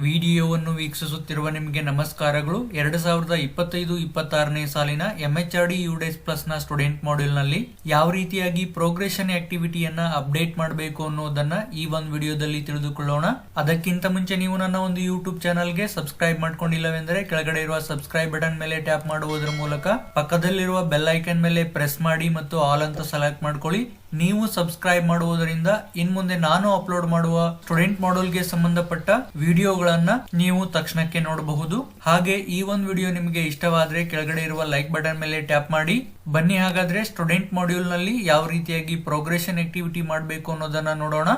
ವಿಡಿಯೋವನ್ನು ವೀಕ್ಷಿಸುತ್ತಿರುವ ನಿಮಗೆ ನಮಸ್ಕಾರಗಳು. ಎರಡು ಸಾವಿರದ ಇಪ್ಪತ್ತೈದು, ಇಪ್ಪತ್ತಾರನೇ ಸಾಲಿನ ಎಂಎಚ್ಆರ್ ಡಿ ಯುಡೆಸ್ ಪ್ಲಸ್ನ ಸ್ಟೂಡೆಂಟ್ ಮಾಡ್ಯೂಲ್ನಲ್ಲಿ ಯಾವ ರೀತಿಯಾಗಿ ಪ್ರೋಗ್ರೆಷನ್ ಆಕ್ಟಿವಿಟಿಯನ್ನ ಅಪ್ಡೇಟ್ ಮಾಡಬೇಕು ಅನ್ನೋದನ್ನ ಈ ಒಂದು ವಿಡಿಯೋದಲ್ಲಿ ತಿಳಿದುಕೊಳ್ಳೋಣ. ಅದಕ್ಕಿಂತ ಮುಂಚೆ ನೀವು ನನ್ನ ಒಂದು ಯೂಟ್ಯೂಬ್ ಚಾನಲ್ಗೆ ಸಬ್ಸ್ಕ್ರೈಬ್ ಮಾಡ್ಕೊಂಡಿಲ್ಲವೆಂದರೆ ಕೆಳಗಡೆ ಇರುವ ಸಬ್ಸ್ಕ್ರೈಬ್ ಬಟನ್ ಮೇಲೆ ಟ್ಯಾಪ್ ಮಾಡುವುದರ ಮೂಲಕ ಪಕ್ಕದಲ್ಲಿರುವ ಬೆಲ್ ಐಕನ್ ಮೇಲೆ ಪ್ರೆಸ್ ಮಾಡಿ ಮತ್ತು ಆಲ್ ಅಂತ ಸೆಲೆಕ್ಟ್ ಮಾಡ್ಕೊಳ್ಳಿ. ನೀವು ಸಬ್ಸ್ಕ್ರೈಬ್ ಮಾಡುವುದರಿಂದ ಇನ್ ಮುಂದೆ ನಾನು ಅಪ್ಲೋಡ್ ಮಾಡುವ ಸ್ಟೂಡೆಂಟ್ಗೆ ಸಂಬಂಧಪಟ್ಟ ವಿಡಿಯೋಗಳನ್ನ ನೀವು ತಕ್ಷಣಕ್ಕೆ ನೋಡಬಹುದು. ಹಾಗೆ ಈ ಒಂದು ವಿಡಿಯೋ ನಿಮಗೆ ಇಷ್ಟವಾದ್ರೆ ಕೆಳಗಡೆ ಇರುವ ಲೈಕ್ ಬಟನ್ ಮೇಲೆ ಟ್ಯಾಪ್ ಮಾಡಿ. ಬನ್ನಿ ಹಾಗಾದ್ರೆ ಸ್ಟೂಡೆಂಟ್ ಮಾಡ್ಯೂಲ್ನಲ್ಲಿ ಯಾವ ರೀತಿಯಾಗಿ ಪ್ರೋಗ್ರೆಷನ್ ಆಕ್ಟಿವಿಟಿ ಮಾಡಬೇಕು ಅನ್ನೋದನ್ನ ನೋಡೋಣ.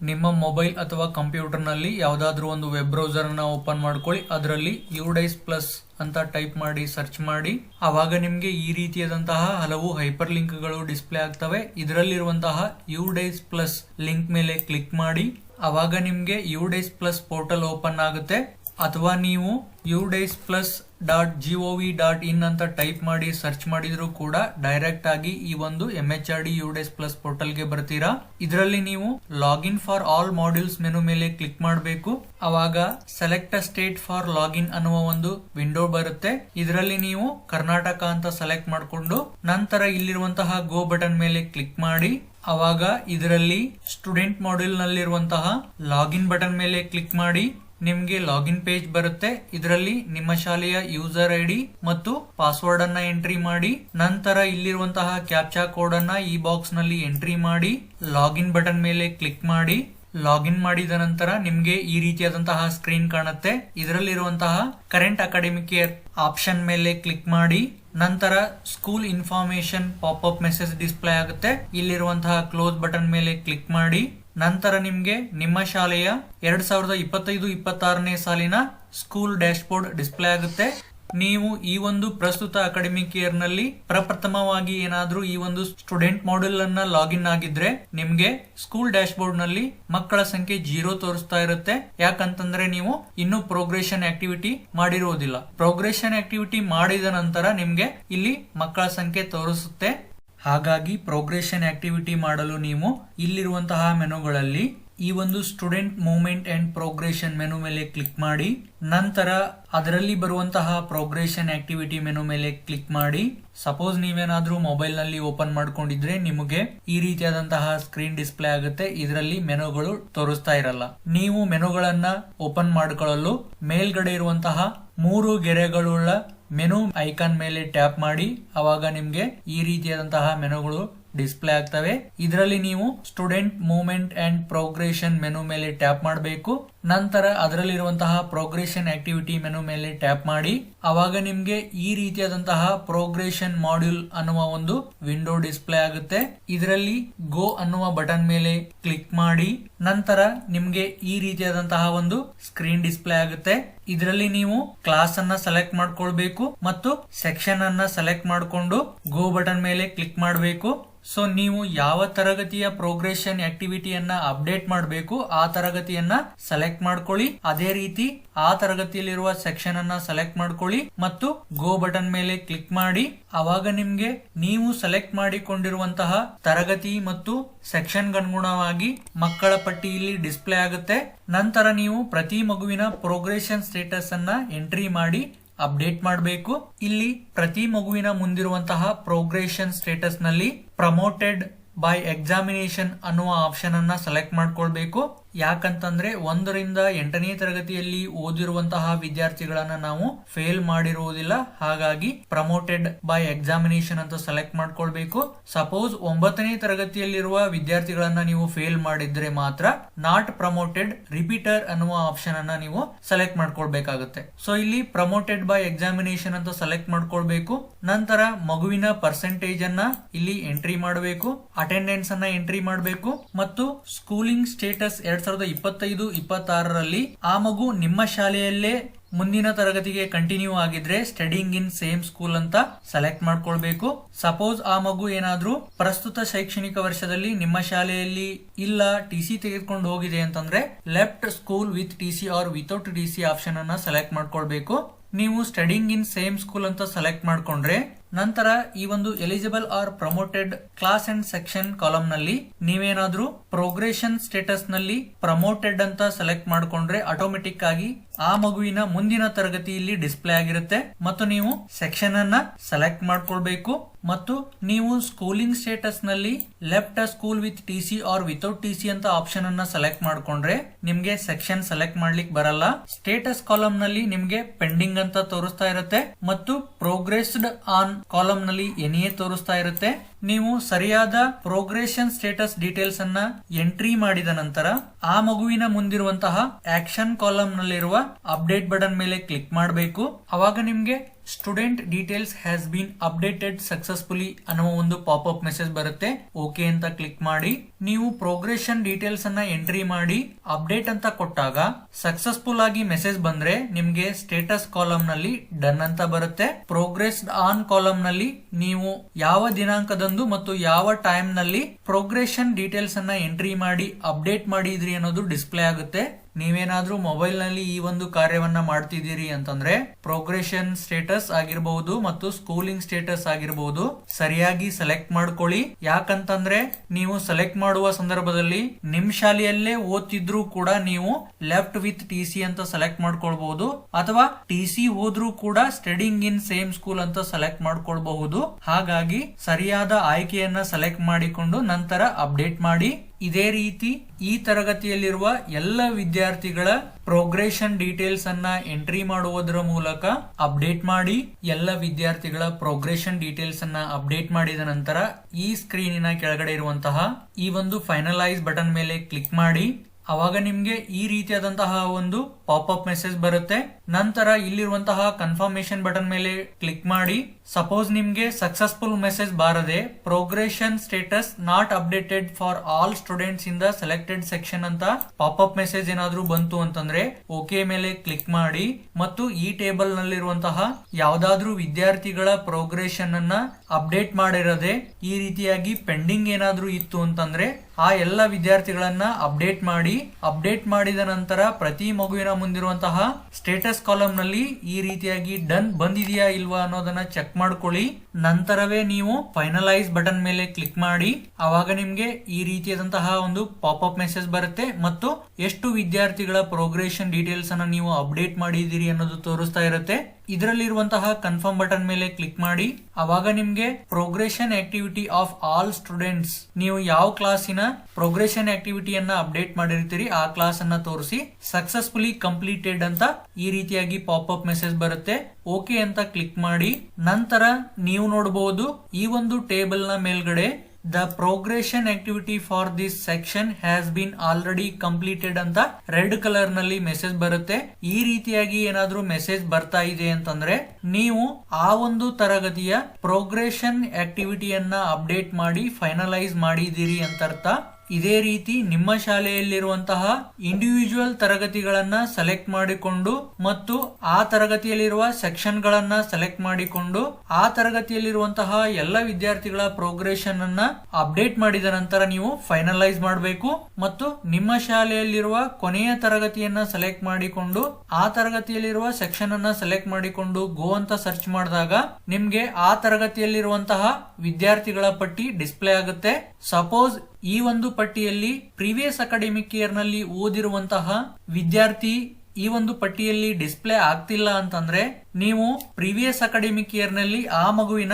ನಿಮ್ಮ ಮೊಬೈಲ್ ಅಥವಾ ಕಂಪ್ಯೂಟರ್ನಲ್ಲಿ ಯಾವುದಾದ್ರೂ ಒಂದು ವೆಬ್ ಬ್ರೌಸರ್ನ ಓಪನ್ ಮಾಡ್ಕೊಳ್ಳಿ. ಅದರಲ್ಲಿ ಯುಡೈಸ್ ಪ್ಲಸ್ ಅಂತ ಟೈಪ್ ಮಾಡಿ, ಸರ್ಚ್ ಮಾಡಿ. ಅವಾಗ ನಿಮಗೆ ಈ ರೀತಿಯಾದಂತಹ ಹಲವು ಹೈಪರ್ ಲಿಂಕ್ಗಳು ಡಿಸ್ಪ್ಲೇ ಆಗ್ತವೆ. ಇದರಲ್ಲಿರುವಂತಹ ಯುಡೈಸ್ ಪ್ಲಸ್ ಲಿಂಕ್ ಮೇಲೆ ಕ್ಲಿಕ್ ಮಾಡಿ. ಅವಾಗ ನಿಮಗೆ ಯುಡೈಸ್ ಪ್ಲಸ್ ಪೋರ್ಟಲ್ ಓಪನ್ ಆಗುತ್ತೆ. ಅಥವಾ ನೀವು UDISE plus dot G O V dot in ಅಂತ ಟೈಪ್ ಮಾಡಿ ಸರ್ಚ್ ಮಾಡಿದ್ರು ಕೂಡ ಡೈರೆಕ್ಟ್ ಆಗಿ ಈ ಒಂದು M H R D UDISE plus ಪೋರ್ಟಲ್ಗೆ ಬರ್ತೀರಾ. ಇದರಲ್ಲಿ ನೀವು login for all modules menu ಮೇಲೆ ಕ್ಲಿಕ್ ಮಾಡಬೇಕು. ಅವಾಗ select a state for login ಅನ್ನುವ ಒಂದು ವಿಂಡೋ ಬರುತ್ತೆ. ಇದರಲ್ಲಿ ನೀವು ಕರ್ನಾಟಕ ಅಂತ ಸೆಲೆಕ್ಟ್ ಮಾಡಿಕೊಂಡು ನಂತರ ಇಲ್ಲಿರುವಂತಹ ಗೋ ಬಟನ್ ಮೇಲೆ ಕ್ಲಿಕ್ ಮಾಡಿ. ಅವಾಗ ಇದರಲ್ಲಿ ಸ್ಟೂಡೆಂಟ್ ಮಾಡ್ಯೂಲ್ ನಲ್ಲಿರುವಂತಹ ಲಾಗಿನ್ ಬಟನ್ ಮೇಲೆ ಕ್ಲಿಕ್ ಮಾಡಿ. ನಿಮ್ಗೆ ಲಾಗಿನ್ ಪೇಜ್ ಬರುತ್ತೆ. ಇದರಲ್ಲಿ ನಿಮ್ಮ ಶಾಲೆಯ ಯೂಸರ್ ಐ ಡಿ ಮತ್ತು ಪಾಸ್ವರ್ಡ್ ಅನ್ನ ಎಂಟ್ರಿ ಮಾಡಿ. ನಂತರ ಇಲ್ಲಿರುವಂತಹ ಕ್ಯಾಪ್ಚಾ ಕೋಡ್ ಅನ್ನ ಈ ಬಾಕ್ಸ್ನಲ್ಲಿ ಎಂಟ್ರಿ ಮಾಡಿ. ಲಾಗಿನ್ ಬಟನ್ ಮೇಲೆ ಕ್ಲಿಕ್ ಮಾಡಿ. ಲಾಗಿನ್ ಮಾಡಿದ ನಂತರ ನಿಮ್ಗೆ ಈ ರೀತಿಯಾದಂತಹ ಸ್ಕ್ರೀನ್ ಕಾಣುತ್ತೆ. ಇದರಲ್ಲಿರುವಂತಹ ಕರೆಂಟ್ ಅಕಾಡೆಮಿಕ್ ಇಯರ್ ಆಪ್ಷನ್ ಮೇಲೆ ಕ್ಲಿಕ್ ಮಾಡಿ. ನಂತರ school information pop up message display ಆಗುತ್ತೆ. ಇಲ್ಲಿರುವಂತಹ ಕ್ಲೋಸ್ ಬಟನ್ ಮೇಲೆ ಕ್ಲಿಕ್ ಮಾಡಿ. ನಂತರ ನಿಮಗೆ ನಿಮ್ಮ ಶಾಲೆಯ ಎರಡ್ ಸಾವಿರದ ಇಪ್ಪತ್ತೈದು, ಇಪ್ಪತ್ತಾರನೇ ಸಾಲಿನ ಸ್ಕೂಲ್ ಡ್ಯಾಶ್ಬೋರ್ಡ್ ಡಿಸ್ಪ್ಲೇ ಆಗುತ್ತೆ. ನೀವು ಈ ಒಂದು ಪ್ರಸ್ತುತ ಅಕಾಡೆಮಿಕ್ ಇಯರ್ನಲ್ಲಿ ಪ್ರಪ್ರಥಮವಾಗಿ ಏನಾದ್ರೂ ಈ ಒಂದು ಸ್ಟೂಡೆಂಟ್ ಮಾಡ್ಯೂಲ್ ಅನ್ನ ಲಾಗಿನ್ ಆಗಿದ್ರೆ ನಿಮ್ಗೆ ಸ್ಕೂಲ್ ಡ್ಯಾಶ್ ಬೋರ್ಡ್ನಲ್ಲಿ ಮಕ್ಕಳ ಸಂಖ್ಯೆ ಜೀರೋ ತೋರಿಸ್ತಾ ಇರುತ್ತೆ. ಯಾಕಂತಂದ್ರೆ ನೀವು ಇನ್ನು ಪ್ರೋಗ್ರೆಷನ್ ಆಕ್ಟಿವಿಟಿ ಮಾಡಿರುವುದಿಲ್ಲ ಪ್ರೋಗ್ರೆಷನ್ ಆಕ್ಟಿವಿಟಿ ಮಾಡಿದ ನಂತರ ನಿಮ್ಗೆ ಇಲ್ಲಿ ಮಕ್ಕಳ ಸಂಖ್ಯೆ ತೋರಿಸುತ್ತೆ. ಹಾಗಾಗಿ ಪ್ರೋಗ್ರೆಷನ್ ಆಕ್ಟಿವಿಟಿ ಮಾಡಲು ನೀವು ಇಲ್ಲಿರುವಂತಹ ಮೆನುಗಳಲ್ಲಿ ಈ ಒಂದು student movement and progression menu ಮೇಲೆ ಕ್ಲಿಕ್ ಮಾಡಿ, ನಂತರ ಅದರಲ್ಲಿ ಬರುವಂತಹ ಪ್ರೋಗ್ರೆಷನ್ ಆಕ್ಟಿವಿಟಿ ಮೆನು ಮೇಲೆ ಕ್ಲಿಕ್ ಮಾಡಿ. ಸಪೋಸ್ ನೀವೇನಾದ್ರೂ ಮೊಬೈಲ್ನಲ್ಲಿ ಓಪನ್ ಮಾಡ್ಕೊಂಡಿದ್ರೆ ನಿಮಗೆ ಈ ರೀತಿಯಾದಂತಹ ಸ್ಕ್ರೀನ್ ಡಿಸ್ಪ್ಲೇ ಆಗುತ್ತೆ. ಇದರಲ್ಲಿ ಮೆನುಗಳು ತೋರಿಸ್ತಾ ಇರಲ್ಲ. ನೀವು ಮೆನುಗಳನ್ನ ಓಪನ್ ಮಾಡಿಕೊಳ್ಳಲು ಮೇಲ್ಗಡೆ ಇರುವಂತಹ ಮೂರು ಗೆರೆಗಳುಳ್ಳ ಮೆನು ಐಕಾನ್ ಮೇಲೆ ಟ್ಯಾಪ್ ಮಾಡಿ, ಅವಾಗ ನಿಮ್ಗೆ ಈ ರೀತಿಯಾದಂತಹ ಮೆನುಗಳು ಡಿಸ್ಪ್ಲೇ ಆಗ್ತವೆ. ಇದರಲ್ಲಿ ನೀವು student movement and progression menu ಮೇಲೆ ಟ್ಯಾಪ್ ಮಾಡಬೇಕು. ನಂತರ ಅದರಲ್ಲಿರುವಂತಹ ಪ್ರೋಗ್ರೆಷನ್ ಆಕ್ಟಿವಿಟಿ ಮೆನು ಮೇಲೆ ಟ್ಯಾಪ್ ಮಾಡಿ, ಅವಾಗ ನಿಮ್ಗೆ ಈ ರೀತಿಯಾದಂತಹ ಪ್ರೋಗ್ರೆಷನ್ ಮಾಡ್ಯೂಲ್ ಅನ್ನುವ ಒಂದು ವಿಂಡೋ ಡಿಸ್ಪ್ಲೇ ಆಗುತ್ತೆ. ಇದರಲ್ಲಿ ಗೋ ಅನ್ನುವ ಬಟನ್ ಮೇಲೆ ಕ್ಲಿಕ್ ಮಾಡಿ, ನಂತರ ನಿಮ್ಗೆ ಈ ರೀತಿಯಾದಂತಹ ಒಂದು ಸ್ಕ್ರೀನ್ ಡಿಸ್ಪ್ಲೇ ಆಗುತ್ತೆ. ಇದರಲ್ಲಿ ನೀವು ಕ್ಲಾಸ್ ಅನ್ನ ಸೆಲೆಕ್ಟ್ ಮಾಡ್ಕೊಳ್ಬೇಕು ಮತ್ತು ಸೆಕ್ಷನ್ ಅನ್ನ ಸೆಲೆಕ್ಟ್ ಮಾಡಿಕೊಂಡು ಗೋ ಬಟನ್ ಮೇಲೆ ಕ್ಲಿಕ್ ಮಾಡಬೇಕು. ಸೊ ನೀವು ಯಾವ ತರಗತಿಯ ಪ್ರೋಗ್ರೆಷನ್ ಆಕ್ಟಿವಿಟಿಯನ್ನ ಅಪ್ಡೇಟ್ ಮಾಡಬೇಕು, ಆ ತರಗತಿಯನ್ನ ಸೆಲೆಕ್ಟ್ ಮಾಡ್ಕೊಳ್ಳಿ. ಅದೇ ರೀತಿ ಆ ತರಗತಿಯಲ್ಲಿರುವ ಸೆಕ್ಷನ್ ಅನ್ನ ಸೆಲೆಕ್ಟ್ ಮಾಡ್ಕೊಳ್ಳಿ ಮತ್ತು ಗೋ ಬಟನ್ ಮೇಲೆ ಕ್ಲಿಕ್ ಮಾಡಿ. ಅವಾಗ ನಿಮ್ಗೆ ನೀವು ಸೆಲೆಕ್ಟ್ ಮಾಡಿಕೊಂಡಿರುವಂತಹ ತರಗತಿ ಮತ್ತು ಸೆಕ್ಷನ್ ಅನುಗುಣವಾಗಿ ಮಕ್ಕಳ ಪಟ್ಟಿಯಲ್ಲಿ ಡಿಸ್ಪ್ಲೇ ಆಗುತ್ತೆ. ನಂತರ ನೀವು ಪ್ರತಿ ಮಗುವಿನ ಪ್ರೋಗ್ರೆಷನ್ ಸ್ಟೇಟಸ್ ಅನ್ನ ಎಂಟ್ರಿ ಮಾಡಿ ಅಪ್ಡೇಟ್ ಮಾಡಬೇಕು. ಇಲ್ಲಿ ಪ್ರತಿ ಮಗುವಿನ ಮುಂದಿರುವಂತಹ ಪ್ರೋಗ್ರೆಷನ್ ಸ್ಟೇಟಸ್ನಲ್ಲಿ ಪ್ರಮೋಟೆಡ್ ಬೈ ಎಕ್ಸಾಮಿನೇಷನ್ ಅನ್ನುವ ಆಪ್ಷನ್ ಅನ್ನ ಸೆಲೆಕ್ಟ್ ಮಾಡ್ಕೊಳ್ಬೇಕು. ಯಾಕಂತಂದ್ರೆ ಒಂದರಿಂದ ಎಂಟನೇ ತರಗತಿಯಲ್ಲಿ ಓದಿರುವಂತಹ ವಿದ್ಯಾರ್ಥಿಗಳನ್ನ ನಾವು ಫೇಲ್ ಮಾಡಿರುವುದಿಲ್ಲ. ಹಾಗಾಗಿ ಪ್ರಮೋಟೆಡ್ ಬೈ ಎಕ್ಸಾಮಿನೇಷನ್ ಅಂತ ಸೆಲೆಕ್ಟ್ ಮಾಡ್ಕೊಳ್ಬೇಕು. ಸಪೋಸ್ ಒಂಬತ್ತನೇ ತರಗತಿಯಲ್ಲಿರುವ ವಿದ್ಯಾರ್ಥಿಗಳನ್ನ ನೀವು ಫೇಲ್ ಮಾಡಿದ್ರೆ ಮಾತ್ರ ನಾಟ್ ಪ್ರಮೋಟೆಡ್ ರಿಪೀಟರ್ ಅನ್ನುವ ಆಪ್ಷನ್ ಅನ್ನ ನೀವು ಸೆಲೆಕ್ಟ್ ಮಾಡ್ಕೊಳ್ಬೇಕಾಗುತ್ತೆ. ಸೊ ಇಲ್ಲಿ ಪ್ರಮೋಟೆಡ್ ಬೈ ಎಕ್ಸಾಮಿನೇಷನ್ ಅಂತ ಸೆಲೆಕ್ಟ್ ಮಾಡ್ಕೊಳ್ಬೇಕು. ನಂತರ ಮಗುವಿನ ಪರ್ಸೆಂಟೇಜ್ ಅನ್ನ ಇಲ್ಲಿ ಎಂಟ್ರಿ ಮಾಡಬೇಕು. ಅಟೆಂಡೆನ್ಸ್ ಅನ್ನ ಎಂಟ್ರಿ ಮಾಡಬೇಕು. ಮತ್ತು ಸ್ಕೂಲಿಂಗ್ ಸ್ಟೇಟಸ್ ಎರಡ್ ಸಾವಿರದ ಇಪ್ಪತ್ತೈದು, ಇಪ್ಪತ್ತಾರರಲ್ಲಿ ಆ ಮಗು ನಿಮ್ಮ ಶಾಲೆಯಲ್ಲೇ ಮುಂದಿನ ತರಗತಿಗೆ ಕಂಟಿನ್ಯೂ ಆಗಿದ್ರೆ ಸ್ಟಡಿಂಗ್ ಇನ್ ಸೇಮ್ ಸ್ಕೂಲ್ ಅಂತ ಸೆಲೆಕ್ಟ್ ಮಾಡ್ಕೊಳ್ಬೇಕು. ಸಪೋಸ್ ಆ ಮಗು ಏನಾದ್ರೂ ಪ್ರಸ್ತುತ ಶೈಕ್ಷಣಿಕ ವರ್ಷದಲ್ಲಿ ನಿಮ್ಮ ಶಾಲೆಯಲ್ಲಿ ಇಲ್ಲ ಟಿ ಸಿ ತೆಗೆದುಕೊಂಡು ಹೋಗಿದೆ ಅಂತಂದ್ರೆ left school with T C or without TC option ಅನ್ನ ಸೆಲೆಕ್ಟ್ ಮಾಡ್ಕೊಳ್ಬೇಕು. ನೀವು ಸ್ಟಡಿಂಗ್ ಇನ್ ಸೇಮ್ ಸ್ಕೂಲ್ ಅಂತ ಸೆಲೆಕ್ಟ್ ಮಾಡ್ಕೊಂಡ್ರೆ ನಂತರ ಈ ಒಂದು eligible or promoted class and section ಕಾಲಮ್ನಲ್ಲಿ ನೀವೇನಾದ್ರೂ ಪ್ರೋಗ್ರೆಷನ್ ಸ್ಟೇಟಸ್ನಲ್ಲಿ ಪ್ರಮೋಟೆಡ್ ಅಂತ ಸೆಲೆಕ್ಟ್ ಮಾಡಿಕೊಂಡ್ರೆ ಆಟೋಮೆಟಿಕ್ ಆಗಿ ಆ ಮಗುವಿನ ಮುಂದಿನ ತರಗತಿಯಲ್ಲಿ ಡಿಸ್ಪ್ಲೇ ಆಗಿರುತ್ತೆ. ಮತ್ತು ನೀವು ಸೆಕ್ಷನ್ ಅನ್ನ ಸೆಲೆಕ್ಟ್ ಮಾಡ್ಕೊಳ್ಬೇಕು. ಮತ್ತು ನೀವು schooling ಸ್ಟೇಟಸ್ನಲ್ಲಿ left school with T C or without T C ಅಂತ ಆಪ್ಷನ್ ಅನ್ನ ಸೆಲೆಕ್ಟ್ ಮಾಡ್ಕೊಂಡ್ರೆ ನಿಮ್ಗೆ ಸೆಕ್ಷನ್ ಸೆಲೆಕ್ಟ್ ಮಾಡ್ಲಿಕ್ಕೆ ಬರಲ್ಲ. ಸ್ಟೇಟಸ್ ಕಾಲಮ್ನಲ್ಲಿ ನಿಮ್ಗೆ ಪೆಂಡಿಂಗ್ ಅಂತ ತೋರಿಸ್ತಾ ಇರುತ್ತೆ. ಮತ್ತು ಪ್ರೋಗ್ರೆಸ್ಡ್ ಆನ್ ಕಾಲಮ್ನಲ್ಲಿ ಎನಿಯೇ ತೋರಿಸ್ತಾ ಇರುತ್ತೆ. ನೀವು ಸರಿಯಾದ ಪ್ರೋಗ್ರೆಷನ್ ಸ್ಟೇಟಸ್ ಡೀಟೇಲ್ಸ್ ಅನ್ನ ಎಂಟ್ರಿ ಮಾಡಿದ ನಂತರ ಆ ಮಗುವಿನ ಮುಂದಿರುವಂತಹ ಆಕ್ಷನ್ ಕಾಲಮ್ ನಲ್ಲಿರುವ ಅಪ್ಡೇಟ್ ಬಟನ್ ಮೇಲೆ ಕ್ಲಿಕ್ ಮಾಡಬೇಕು. ಅವಾಗ ನಿಮ್ಗೆ student details has been updated successfully ಅನ್ನೋ ಒಂದು ಪಾಪ್ ಅಪ್ ಮೆಸೇಜ್ ಬರುತ್ತೆ. ಓಕೆ ಅಂತ ಕ್ಲಿಕ್ ಮಾಡಿ. ನೀವು ಪ್ರೋಗ್ರೆಷನ್ ಡೀಟೇಲ್ಸ್ ಅನ್ನ ಎಂಟ್ರಿ ಮಾಡಿ ಅಪ್ಡೇಟ್ ಅಂತ ಕೊಟ್ಟಾಗ ಸಕ್ಸಸ್ಫುಲ್ ಆಗಿ ಮೆಸೇಜ್ ಬಂದ್ರೆ ನಿಮ್ಗೆ ಸ್ಟೇಟಸ್ ಕಾಲಮ್ನಲ್ಲಿ ಡನ್ ಅಂತ ಬರುತ್ತೆ. ಪ್ರೋಗ್ರೆಸ್ ಆನ್ ಕಾಲಮ್ನಲ್ಲಿ ನೀವು ಯಾವ ದಿನಾಂಕದಂದು ಮತ್ತು ಯಾವ ಟೈಮ್ನಲ್ಲಿ ಪ್ರೋಗ್ರೆಷನ್ ಡೀಟೇಲ್ಸ್ ಅನ್ನ ಎಂಟ್ರಿ ಮಾಡಿ ಅಪ್ಡೇಟ್ ಮಾಡಿದ್ರಿ ಅನ್ನೋದು ಡಿಸ್ಪ್ಲೇ ಆಗುತ್ತೆ. ನೀವೇನಾದ್ರೂ ಮೊಬೈಲ್ನಲ್ಲಿ ಈ ಒಂದು ಕಾರ್ಯವನ್ನ ಮಾಡ್ತಿದ್ದೀರಿ ಅಂತಂದ್ರೆ ಪ್ರೋಗ್ರೆಷನ್ ಸ್ಟೇಟಸ್ ಆಗಿರಬಹುದು ಮತ್ತು ಸ್ಕೂಲಿಂಗ್ ಸ್ಟೇಟಸ್ ಆಗಿರಬಹುದು ಸರಿಯಾಗಿ ಸೆಲೆಕ್ಟ್ ಮಾಡ್ಕೊಳ್ಳಿ. ಯಾಕಂತಂದ್ರೆ ನೀವು ಸೆಲೆಕ್ಟ್ ಮಾಡುವ ಸಂದರ್ಭದಲ್ಲಿ ನಿಮ್ ಶಾಲೆಯಲ್ಲೇ ಓದ್ತಿದ್ರು ಕೂಡ ನೀವು ಲೆಫ್ಟ್ ವಿತ್ ಟಿ ಸಿ ಅಂತ ಸೆಲೆಕ್ಟ್ ಮಾಡ್ಕೊಳ್ಬಹುದು ಅಥವಾ ಟಿ ಸಿ ಹೋದ್ರೂ ಕೂಡ ಸ್ಟಡಿಂಗ್ ಇನ್ ಸೇಮ್ ಸ್ಕೂಲ್ ಅಂತ ಸೆಲೆಕ್ಟ್ ಮಾಡ್ಕೊಳ್ಬಹುದು. ಹಾಗಾಗಿ ಸರಿಯಾದ ಆಯ್ಕೆಯನ್ನ ಸೆಲೆಕ್ಟ್ ಮಾಡಿಕೊಂಡು ನಂತರ ಅಪ್ಡೇಟ್ ಮಾಡಿ. ಇದೇ ರೀತಿ ಈ ತರಗತಿಯಲ್ಲಿರುವ ಎಲ್ಲ ವಿದ್ಯಾರ್ಥಿಗಳ ಪ್ರೋಗ್ರೆಷನ್ ಡೀಟೇಲ್ಸ್ ಅನ್ನ ಎಂಟ್ರಿ ಮಾಡುವುದರ ಮೂಲಕ ಅಪ್ಡೇಟ್ ಮಾಡಿ ಎಲ್ಲ ವಿದ್ಯಾರ್ಥಿಗಳ ಪ್ರೋಗ್ರೆಷನ್ ಡೀಟೇಲ್ಸ್ ಅನ್ನ ಅಪ್ಡೇಟ್ ಮಾಡಿದ ನಂತರ ಈ ಸ್ಕ್ರೀನಿನ ಕೆಳಗಡೆ ಇರುವಂತಹ ಈ ಒಂದು ಫೈನಲೈಸ್ ಬಟನ್ ಮೇಲೆ ಕ್ಲಿಕ್ ಮಾಡಿ, ಅವಾಗ ನಿಮ್ಗೆ ಈ ರೀತಿಯಾದಂತಹ ಒಂದು ಪಾಪ್ ಅಪ್ ಮೆಸೇಜ್ ಬರುತ್ತೆ. ನಂತರ ಇಲ್ಲಿರುವಂತಹ ಕನ್ಫರ್ಮೇಶನ್ ಬಟನ್ ಮೇಲೆ ಕ್ಲಿಕ್ ಮಾಡಿ. ಸಪೋಸ್ ನಿಮ್ಗೆ ಸಕ್ಸಸ್ಫುಲ್ ಮೆಸೇಜ್ ಬಾರದೆ progression status not updated for all students in the selected section ಅಂತ ಪಾಪ್ ಅಪ್ ಮೆಸೇಜ್ ಏನಾದ್ರೂ ಬಂತು ಅಂತಂದ್ರೆ ಓಕೆ ಮೇಲೆ ಕ್ಲಿಕ್ ಮಾಡಿ. ಮತ್ತು ಈ ಟೇಬಲ್ ನಲ್ಲಿರುವಂತಹ ಯಾವ್ದಾದ್ರೂ ವಿದ್ಯಾರ್ಥಿಗಳ ಪ್ರೋಗ್ರೆಷನ್ ಅನ್ನ ಅಪ್ಡೇಟ್ ಮಾಡಿರದೆ ಈ ರೀತಿಯಾಗಿ ಪೆಂಡಿಂಗ್ ಏನಾದ್ರೂ ಇತ್ತು ಅಂತಂದ್ರೆ ಆ ಎಲ್ಲ ವಿದ್ಯಾರ್ಥಿಗಳನ್ನ ಅಪ್ಡೇಟ್ ಮಾಡಿ. ಅಪ್ಡೇಟ್ ಮಾಡಿದ ನಂತರ ಪ್ರತಿ ಮಗುವಿನ ಮುಂದಿರುವಂತಹ ಸ್ಟೇಟಸ್ ಕಾಲಮ್ನಲ್ಲಿ ಈ ರೀತಿಯಾಗಿ ಡನ್ ಬಂದಿದೆಯಾ ಇಲ್ವಾ ಅನ್ನೋದನ್ನ ಚೆಕ್ ಮಾಡ್ಕೊಳ್ಳಿ. ನಂತರವೇ ನೀವು ಫೈನಲೈಸ್ ಬಟನ್ ಮೇಲೆ ಕ್ಲಿಕ್ ಮಾಡಿ. ಅವಾಗ ನಿಮ್ಗೆ ಈ ರೀತಿಯಾದಂತಹ ಒಂದು ಪಾಪ್ ಅಪ್ ಮೆಸೇಜ್ ಬರುತ್ತೆ ಮತ್ತು ಎಷ್ಟು ವಿದ್ಯಾರ್ಥಿಗಳ ಪ್ರೋಗ್ರೆಷನ್ ಡೀಟೇಲ್ಸ್ ಅನ್ನ ನೀವು ಅಪ್ಡೇಟ್ ಮಾಡಿದ್ದೀರಿ ಅನ್ನೋದು ತೋರಿಸ್ತಾ ಇರುತ್ತೆ. ಇದರಲ್ಲಿರುವಂತಹ ಕನ್ಫರ್ಮ್ ಬಟನ್ ಮೇಲೆ ಕ್ಲಿಕ್ ಮಾಡಿ. ಅವಾಗ ನಿಮ್ಗೆ progression activity of all students ನೀವು ಯಾವ ಕ್ಲಾಸಿನ ಪ್ರೋಗ್ರೆಷನ್ ಆಕ್ಟಿವಿಟಿಯನ್ನ ಅಪ್ಡೇಟ್ ಮಾಡಿರ್ತೀರಿ, ಆ ಕ್ಲಾಸ್ ಅನ್ನ ತೋರಿಸಿ. ಸಕ್ಸಸ್ಫುಲಿ ಕಂಪ್ಲೀಟೆಡ್ ಅಂತ ಈ ರೀತಿಯಾಗಿ ಪಾಪ್ ಅಪ್ ಮೆಸೇಜ್ ಬರುತ್ತೆ. ಓಕೆ ಅಂತ ಕ್ಲಿಕ್ ಮಾಡಿ. ನಂತರ ನೀವು ನೋಡಬಹುದು ಈ ಒಂದು ಟೇಬಲ್ನ ಮೇಲ್ಗಡೆ the progression activity for this section has been already completed ಅಂತ ರೆಡ್ ಕಲರ್ನಲ್ಲಿ ಮೆಸೇಜ್ ಬರುತ್ತೆ. ಈ ರೀತಿಯಾಗಿ ಏನಾದ್ರೂ ಮೆಸೇಜ್ ಬರ್ತಾ ಇದೆ ಅಂತಂದ್ರೆ ನೀವು ಆ ಒಂದು ತರಗತಿಯ ಪ್ರೋಗ್ರೆಷನ್ ಆಕ್ಟಿವಿಟಿಯನ್ನ ಅಪ್ಡೇಟ್ ಮಾಡಿ ಫೈನಲೈಸ್ ಮಾಡಿದ್ದೀರಿ ಅಂತ ಅರ್ಥ ಇದೇ ರೀತಿ ನಿಮ್ಮ ಶಾಲೆಯಲ್ಲಿರುವಂತಹ ಇಂಡಿವಿಜುವಲ್ ತರಗತಿಗಳನ್ನ ಸೆಲೆಕ್ಟ್ ಮಾಡಿಕೊಂಡು ಮತ್ತು ಆ ತರಗತಿಯಲ್ಲಿರುವ ಸೆಕ್ಷನ್ ಗಳನ್ನ ಸೆಲೆಕ್ಟ್ ಮಾಡಿಕೊಂಡು ಆ ತರಗತಿಯಲ್ಲಿರುವಂತಹ ಎಲ್ಲ ವಿದ್ಯಾರ್ಥಿಗಳ ಪ್ರೋಗ್ರೆಷನ್ ಅನ್ನ ಅಪ್ಡೇಟ್ ಮಾಡಿದ ನಂತರ ನೀವು ಫೈನಲೈಸ್ ಮಾಡಬೇಕು ಮತ್ತು ನಿಮ್ಮ ಶಾಲೆಯಲ್ಲಿರುವ ಕೊನೆಯ ತರಗತಿಯನ್ನ ಸೆಲೆಕ್ಟ್ ಮಾಡಿಕೊಂಡು ಆ ತರಗತಿಯಲ್ಲಿರುವ ಸೆಕ್ಷನ್ ಅನ್ನ ಸೆಲೆಕ್ಟ್ ಮಾಡಿಕೊಂಡು ಗೋ ಅಂತ ಸರ್ಚ್ ಮಾಡಿದಾಗ ನಿಮ್ಗೆ ಆ ತರಗತಿಯಲ್ಲಿರುವಂತಹ ವಿದ್ಯಾರ್ಥಿಗಳ ಪಟ್ಟಿ ಡಿಸ್ಪ್ಲೇ ಆಗುತ್ತೆ. ಸಪೋಸ್ ಈ ಒಂದು ಪಟ್ಟಿಯಲ್ಲಿ ಪ್ರಿವಿಯಸ್ ಅಕಾಡೆಮಿಕ್ ಇಯರ್ನಲ್ಲಿ ಓದಿರುವಂತಹ ವಿದ್ಯಾರ್ಥಿ ಈ ಒಂದು ಪಟ್ಟಿಯಲ್ಲಿ ಡಿಸ್ಪ್ಲೇ ಆಗ್ತಿಲ್ಲ ಅಂತಂದ್ರೆ ನೀವು ಪ್ರಿವಿಯಸ್ ಅಕಾಡೆಮಿಕ್ ಇಯರ್ನಲ್ಲಿ ಆ ಮಗುವಿನ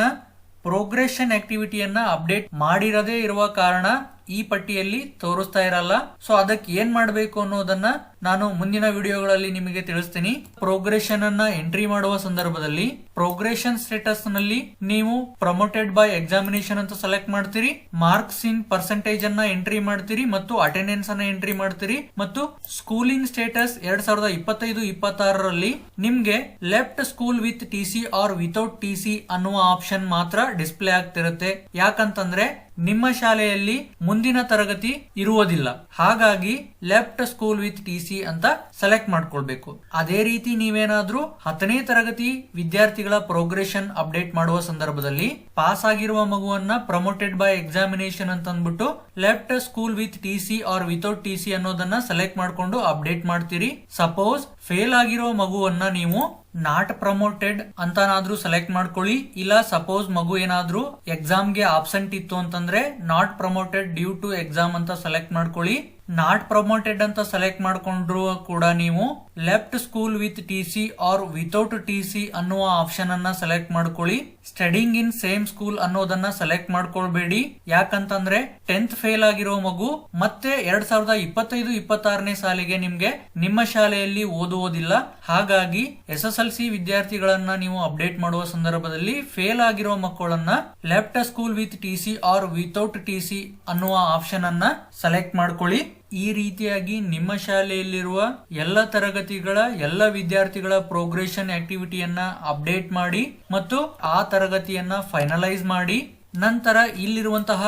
ಪ್ರೋಗ್ರೆಷನ್ ಆಕ್ಟಿವಿಟಿಯನ್ನ ಅಪ್ಡೇಟ್ ಮಾಡಿರದೇ ಇರುವ ಕಾರಣ ಈ ಪಟ್ಟಿಯಲ್ಲಿ ತೋರಿಸ್ತಾ ಇರಲ್ಲ. ಸೊ ಅದಕ್ಕೆ ಏನ್ ಮಾಡಬೇಕು ಅನ್ನೋದನ್ನ ನಾನು ಮುಂದಿನ ವಿಡಿಯೋಗಳಲ್ಲಿ ನಿಮಗೆ ತಿಳಿಸ್ತೀನಿ. ಪ್ರೋಗ್ರೆಷನ್ ಅನ್ನ ಎಂಟ್ರಿ ಮಾಡುವ ಸಂದರ್ಭದಲ್ಲಿ ಪ್ರೋಗ್ರೆಷನ್ ಸ್ಟೇಟಸ್ನಲ್ಲಿ ನೀವು ಪ್ರಮೋಟೆಡ್ ಬೈ ಎಕ್ಸಾಮಿನೇಷನ್ ಅಂತ ಸೆಲೆಕ್ಟ್ ಮಾಡ್ತೀರಿ. ಮಾರ್ಕ್ಸ್ ಇನ್ ಪರ್ಸೆಂಟೇಜ್ ಅನ್ನ ಎಂಟ್ರಿ ಮಾಡ್ತೀರಿ ಮತ್ತು ಅಟೆಂಡೆನ್ಸ್ ಅನ್ನ ಎಂಟ್ರಿ ಮಾಡ್ತೀರಿ. ಮತ್ತು ಸ್ಕೂಲಿಂಗ್ ಸ್ಟೇಟಸ್ ಎರಡ್ ಸಾವಿರದ ಇಪ್ಪತ್ತೈದು, ಇಪ್ಪತ್ತಾರರಲ್ಲಿ ನಿಮ್ಗೆ left school with T C or without T C ಅನ್ನುವ ಆಪ್ಷನ್ ಮಾತ್ರ ಡಿಸ್ಪ್ಲೇ ಆಗ್ತಿರುತ್ತೆ. ಯಾಕಂತಂದ್ರೆ ನಿಮ್ಮ ಶಾಲೆಯಲ್ಲಿ ಮುಂದಿನ ತರಗತಿ ಇರುವುದಿಲ್ಲ. ಹಾಗಾಗಿ left school with T C ಅಂತ ಸೆಲೆಕ್ಟ್ ಮಾಡ್ಕೊಳ್ಬೇಕು. ಅದೇ ರೀತಿ ನೀವೇನಾದ್ರೂ ಹತ್ತನೇ ತರಗತಿ ವಿದ್ಯಾರ್ಥಿಗಳ ಪ್ರೋಗ್ರೆಷನ್ ಅಪ್ಡೇಟ್ ಮಾಡುವ ಸಂದರ್ಭದಲ್ಲಿ ಪಾಸ್ ಆಗಿರುವ ಮಗುವನ್ನ ಪ್ರಮೋಟೆಡ್ ಬೈ ಎಕ್ಸಾಮಿನೇಷನ್ ಅಂತ ಅಂದ್ಬಿಟ್ಟು left school with T C or without T C ಅನ್ನೋದನ್ನ ಸೆಲೆಕ್ಟ್ ಮಾಡ್ಕೊಂಡು ಅಪ್ಡೇಟ್ ಮಾಡ್ತೀರಿ. ಸಪೋಸ್ ಫೇಲ್ ಆಗಿರೋ ಮಗುವನ್ನ ನೀವು ನಾಟ್ ಪ್ರಮೋಟೆಡ್ ಅಂತನಾದ್ರೂ ಸೆಲೆಕ್ಟ್ ಮಾಡ್ಕೊಳ್ಳಿ. ಇಲ್ಲ ಸಪೋಸ್ ಮಗು ಏನಾದ್ರೂ ಎಕ್ಸಾಮ್ಗೆ ಆಬ್ಸೆಂಟ್ ಇತ್ತು ಅಂತಂದ್ರೆ not promoted due to exam ಅಂತ ಸೆಲೆಕ್ಟ್ ಮಾಡ್ಕೊಳ್ಳಿ. ನಾಟ್ ಪ್ರಮೋಟೆಡ್ ಅಂತ ಸೆಲೆಕ್ಟ್ ಮಾಡ್ಕೊಂಡ್ರು ಕೂಡ ನೀವು left school with T C or without T C ಅನ್ನುವ ಆಪ್ಷನ್ ಅನ್ನ ಸೆಲೆಕ್ಟ್ ಮಾಡ್ಕೊಳ್ಳಿ. ಸ್ಟಡಿಂಗ್ ಇನ್ ಸೇಮ್ ಸ್ಕೂಲ್ ಅನ್ನೋದನ್ನ ಸೆಲೆಕ್ಟ್ ಮಾಡ್ಕೊಳ್ಬೇಡಿ. ಯಾಕಂತಂದ್ರೆ ಟೆಂತ್ ಫೇಲ್ ಆಗಿರೋ ಮಗು ಮತ್ತೆ ಎರಡ್ ಸಾವಿರದ ಇಪ್ಪತ್ತೈದು, ಇಪ್ಪತ್ತಾರನೇ ಸಾಲಿಗೆ ನಿಮ್ಗೆ ನಿಮ್ಮ ಶಾಲೆಯಲ್ಲಿ ಓದುವುದಿಲ್ಲ. ಹಾಗಾಗಿ ಎಸ್ ಎಸ್ ಎಲ್ ಸಿ ವಿದ್ಯಾರ್ಥಿಗಳನ್ನ ನೀವು ಅಪ್ಡೇಟ್ ಮಾಡುವ ಸಂದರ್ಭದಲ್ಲಿ ಫೇಲ್ ಆಗಿರುವ ಮಕ್ಕಳನ್ನ left school with T C or without T C ಅನ್ನುವ ಆಪ್ಷನ್ ಅನ್ನ ಸೆಲೆಕ್ಟ್ ಮಾಡ್ಕೊಳ್ಳಿ. ಈ ರೀತಿಯಾಗಿ ನಿಮ್ಮ ಶಾಲೆಯಲ್ಲಿರುವ ಎಲ್ಲ ತರಗತಿಗಳ, ಎಲ್ಲ ವಿದ್ಯಾರ್ಥಿಗಳ ಪ್ರೋಗ್ರೆಷನ್ ಆಕ್ಟಿವಿಟಿಯನ್ನ ಅಪ್ಡೇಟ್ ಮಾಡಿ ಮತ್ತು ಆ ತರಗತಿಯನ್ನ ಫೈನಲೈಸ್ ಮಾಡಿ. ನಂತರ ಇಲ್ಲಿರುವಂತಹ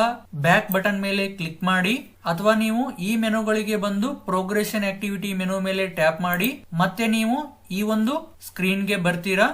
ಬ್ಯಾಕ್ ಬಟನ್ ಮೇಲೆ ಕ್ಲಿಕ್ ಮಾಡಿ ಅಥವಾ ನೀವು ಈ ಮೆನುಗಳಿಗೆ ಬಂದು ಪ್ರೋಗ್ರೆಷನ್ ಆಕ್ಟಿವಿಟಿ ಮೆನು ಮೇಲೆ ಟ್ಯಾಪ್ ಮಾಡಿ ಮತ್ತೆ ನೀವು ಈ ಒಂದು ಸ್ಕ್ರೀನ್ಗೆ ಬರ್ತೀರಾ?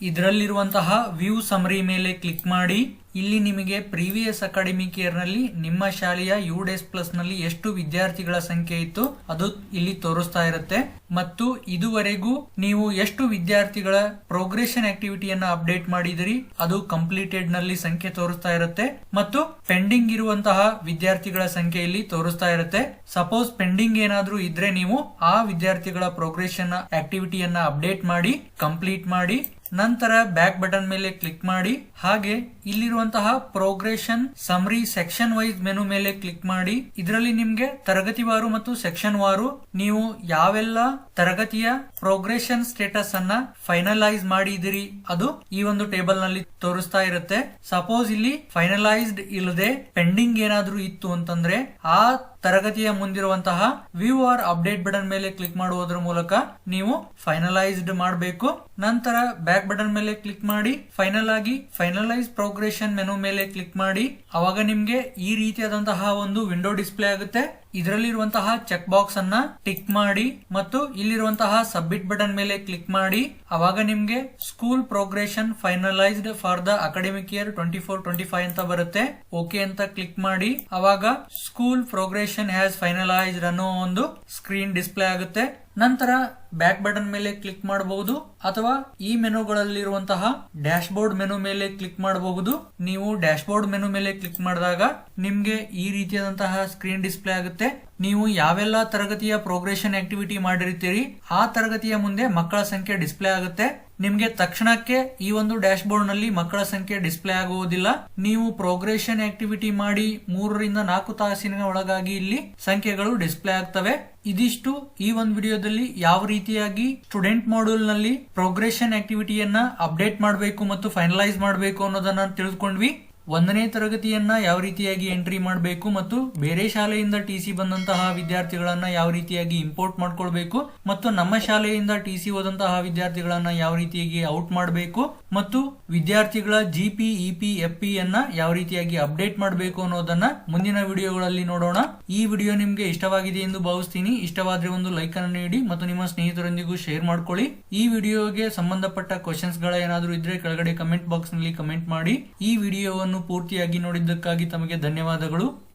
ಇದರಲ್ಲಿರುವಂತಹ ವ್ಯೂ ಸಮರಿ ಮೇಲೆ ಕ್ಲಿಕ್ ಮಾಡಿ. ಇಲ್ಲಿ ನಿಮಗೆ ಪ್ರೀವಿಯಸ್ ಅಕಾಡೆಮಿಕ್ ಇಯರ್ನಲ್ಲಿ ನಿಮ್ಮ ಶಾಲೆಯ ಯು ಡೇಸ್ ಪ್ಲಸ್ನಲ್ಲಿ ಎಷ್ಟು ವಿದ್ಯಾರ್ಥಿಗಳ ಸಂಖ್ಯೆ ಇತ್ತು ಅದು ಇಲ್ಲಿ ತೋರಿಸ್ತಾ ಇರುತ್ತೆ. ಮತ್ತು ಇದುವರೆಗೂ ನೀವು ಎಷ್ಟು ವಿದ್ಯಾರ್ಥಿಗಳ ಪ್ರೋಗ್ರೆಷನ್ ಆಕ್ಟಿವಿಟಿಯನ್ನ ಅಪ್ಡೇಟ್ ಮಾಡಿದಿರಿ, ಅದು ಕಂಪ್ಲೀಟೆಡ್ನಲ್ಲಿ ಸಂಖ್ಯೆ ತೋರಿಸ್ತಾ ಇರುತ್ತೆ. ಮತ್ತು ಪೆಂಡಿಂಗ್ ಇರುವಂತಹ ವಿದ್ಯಾರ್ಥಿಗಳ ಸಂಖ್ಯೆ ಇಲ್ಲಿ ತೋರಿಸ್ತಾ ಇರುತ್ತೆ. ಸಪೋಸ್ ಪೆಂಡಿಂಗ್ ಏನಾದ್ರೂ ಇದ್ರೆ ನೀವು ಆ ವಿದ್ಯಾರ್ಥಿಗಳ ಪ್ರೋಗ್ರೆಷನ್ ಆಕ್ಟಿವಿಟಿಯನ್ನ ಅಪ್ಡೇಟ್ ಮಾಡಿ ಕಂಪ್ಲೀಟ್ ಮಾಡಿ ನಂತರ ಬ್ಯಾಕ್ ಬಟನ್ ಮೇಲೆ ಕ್ಲಿಕ್ ಮಾಡಿ, ಹಾಗೆ ಇಲ್ಲಿರುವಂತಹ progression summary section wise menu ಮೇಲೆ ಕ್ಲಿಕ್ ಮಾಡಿ. ಇದರಲ್ಲಿ ನಿಮ್ಗೆ ತರಗತಿವಾರು ಮತ್ತು ಸೆಕ್ಷನ್ ವಾರು ನೀವು ಯಾವೆಲ್ಲ ತರಗತಿಯ ಪ್ರೋಗ್ರೆಷನ್ ಸ್ಟೇಟಸ್ ಅನ್ನ ಫೈನಲೈಸ್ ಮಾಡಿದಿರಿ ಅದು ಈ ಒಂದು ಟೇಬಲ್ನಲ್ಲಿ ತೋರಿಸ್ತಾ ಇರುತ್ತೆ. ಸಪೋಸ್ ಇಲ್ಲಿ ಫೈನಲೈಸ್ಡ್ ಇಲ್ಲದೆ ಪೆಂಡಿಂಗ್ ಏನಾದ್ರೂ ಇತ್ತು ಅಂತಂದ್ರೆ ಆ ತರಗತಿಯ ಮುಂದಿರುವಂತಹ ವ್ಯೂ ಆರ್ ಅಪ್ಡೇಟ್ ಬಟನ್ ಮೇಲೆ ಕ್ಲಿಕ್ ಮಾಡುವುದರ ಮೂಲಕ ನೀವು ಫೈನಲೈಸ್ಡ್ ಮಾಡಬೇಕು. ನಂತರ ಬ್ಯಾಕ್ ಬಟನ್ ಮೇಲೆ ಕ್ಲಿಕ್ ಮಾಡಿ ಫೈನಲ್ ಆಗಿ ಫೈನಲೈಸ್ ಪ್ರೋಗ್ರೆಷನ್ ಮೆನು ಮೇಲೆ ಕ್ಲಿಕ್ ಮಾಡಿ. ಅವಾಗ ನಿಮ್ಗೆ ಈ ರೀತಿಯಾದಂತಹ ಒಂದು ವಿಂಡೋ ಡಿಸ್ಪ್ಲೇ ಆಗುತ್ತೆ. ಇದರಲ್ಲಿರುವಂತಹ ಚೆಕ್ ಬಾಕ್ಸ್ ಅನ್ನ ಟಿಕ್ ಮಾಡಿ ಮತ್ತು ಇಲ್ಲಿರುವಂತಹ ಸಬ್ಮಿಟ್ ಬಟನ್ ಮೇಲೆ ಕ್ಲಿಕ್ ಮಾಡಿ. ಅವಾಗ ನಿಮ್ಗೆ school progression finalised for the academic year twenty four twenty five ಅಂತ ಬರುತ್ತೆ. ಓಕೆ ಅಂತ ಕ್ಲಿಕ್ ಮಾಡಿ. ಅವಾಗ ಸ್ಕೂಲ್ ಪ್ರೋಗ್ರೆಷನ್ ಹ್ಯಾಸ್ ಫೈನಲೈಸ್ಡ್ ಅನ್ನೋ ಒಂದು ಸ್ಕ್ರೀನ್ ಡಿಸ್ಪ್ಲೇ ಆಗುತ್ತೆ. ನಂತರ ಬ್ಯಾಕ್ ಬಟನ್ ಮೇಲೆ ಕ್ಲಿಕ್ ಮಾಡಬಹುದು ಅಥವಾ ಈ ಮೆನುಗಳಲ್ಲಿರುವಂತಹ ಡ್ಯಾಶ್ ಬೋರ್ಡ್ ಮೆನು ಮೇಲೆ ಕ್ಲಿಕ್ ಮಾಡಬಹುದು. ನೀವು ಡ್ಯಾಶ್ ಬೋರ್ಡ್ ಮೆನು ಮೇಲೆ ಕ್ಲಿಕ್ ಮಾಡಿದಾಗ ನಿಮ್ಗೆ ಈ ರೀತಿಯಾದಂತಹ ಸ್ಕ್ರೀನ್ ಡಿಸ್ಪ್ಲೇ ಆಗುತ್ತೆ. ನೀವು ಯಾವೆಲ್ಲ ತರಗತಿಯ ಪ್ರೋಗ್ರೆಷನ್ ಆಕ್ಟಿವಿಟಿ ಮಾಡಿರ್ತೀರಿ, ಆ ತರಗತಿಯ ಮುಂದೆ ಮಕ್ಕಳ ಸಂಖ್ಯೆ ಡಿಸ್ಪ್ಲೇ ಆಗುತ್ತೆ. ನಿಮ್ಗೆ ತಕ್ಷಣಕ್ಕೆ ಈ ಒಂದು ಡ್ಯಾಶ್ ಬೋರ್ಡ್ನಲ್ಲಿ ಮಕ್ಕಳ ಸಂಖ್ಯೆ ಡಿಸ್ಪ್ಲೇ ಆಗುವುದಿಲ್ಲ. ನೀವು ಪ್ರೋಗ್ರೆಷನ್ ಆಕ್ಟಿವಿಟಿ ಮಾಡಿ ಮೂರರಿಂದ ನಾಲ್ಕು ತಾಸಿನ ಒಳಗಾಗಿ ಇಲ್ಲಿ ಸಂಖ್ಯೆಗಳು ಡಿಸ್ಪ್ಲೇ ಆಗ್ತವೆ. ಇದಿಷ್ಟು ಈ ಒಂದು ವಿಡಿಯೋದಲ್ಲಿ ಯಾವ ರೀತಿಯಾಗಿ ಸ್ಟೂಡೆಂಟ್ ಮಾಡ್ಯೂಲ್ನಲ್ಲಿ ಪ್ರೋಗ್ರೆಷನ್ ಆಕ್ಟಿವಿಟಿಯನ್ನ ಅಪ್ಡೇಟ್ ಮಾಡಬೇಕು ಮತ್ತು ಫೈನಲೈಸ್ ಮಾಡಬೇಕು ಅನ್ನೋದನ್ನ ತಿಳಿದುಕೊಂಡ್ವಿ. ಒಂದನೇ ತರಗತಿಯನ್ನ ಯಾವ ರೀತಿಯಾಗಿ ಎಂಟ್ರಿ ಮಾಡಬೇಕು ಮತ್ತು ಬೇರೆ ಶಾಲೆಯಿಂದ ಟಿ ಸಿ ಬಂದಂತಹ ವಿದ್ಯಾರ್ಥಿಗಳನ್ನ ಯಾವ ರೀತಿಯಾಗಿ ಇಂಪೋರ್ಟ್ ಮಾಡ್ಕೊಳ್ಬೇಕು ಮತ್ತು ನಮ್ಮ ಶಾಲೆಯಿಂದ ಟಿ ಸಿ ಹೋದಂತಹ ವಿದ್ಯಾರ್ಥಿಗಳನ್ನ ಯಾವ ರೀತಿಯಾಗಿ ಔಟ್ ಮಾಡಬೇಕು ಮತ್ತು ವಿದ್ಯಾರ್ಥಿಗಳ G P E P F P ಅನ್ನ ಯಾವ ರೀತಿಯಾಗಿ ಅಪ್ಡೇಟ್ ಮಾಡಬೇಕು ಅನ್ನೋದನ್ನ ಮುಂದಿನ ವಿಡಿಯೋಗಳಲ್ಲಿ ನೋಡೋಣ. ಈ ವಿಡಿಯೋ ನಿಮ್ಗೆ ಇಷ್ಟವಾಗಿದೆ ಎಂದು ಭಾವಿಸ್ತೀನಿ. ಇಷ್ಟವಾದ್ರೆ ಒಂದು ಲೈಕ್ ಅನ್ನು ನೀಡಿ ಮತ್ತು ನಿಮ್ಮ ಸ್ನೇಹಿತರೊಂದಿಗೂ ಶೇರ್ ಮಾಡ್ಕೊಳ್ಳಿ. ಈ ವಿಡಿಯೋಗೆ ಸಂಬಂಧಪಟ್ಟ ಕ್ವಶನ್ಸ್ಗಳ ಏನಾದರೂ ಇದ್ರೆ ಕೆಳಗಡೆ ಕಮೆಂಟ್ ಬಾಕ್ಸ್ನಲ್ಲಿ ಕಮೆಂಟ್ ಮಾಡಿ. ಈ ಪೂರ್ತಿಯಾಗಿ ನೋಡಿದ್ದಕ್ಕಾಗಿ ತಮಗೆ ಧನ್ಯವಾದಗಳು.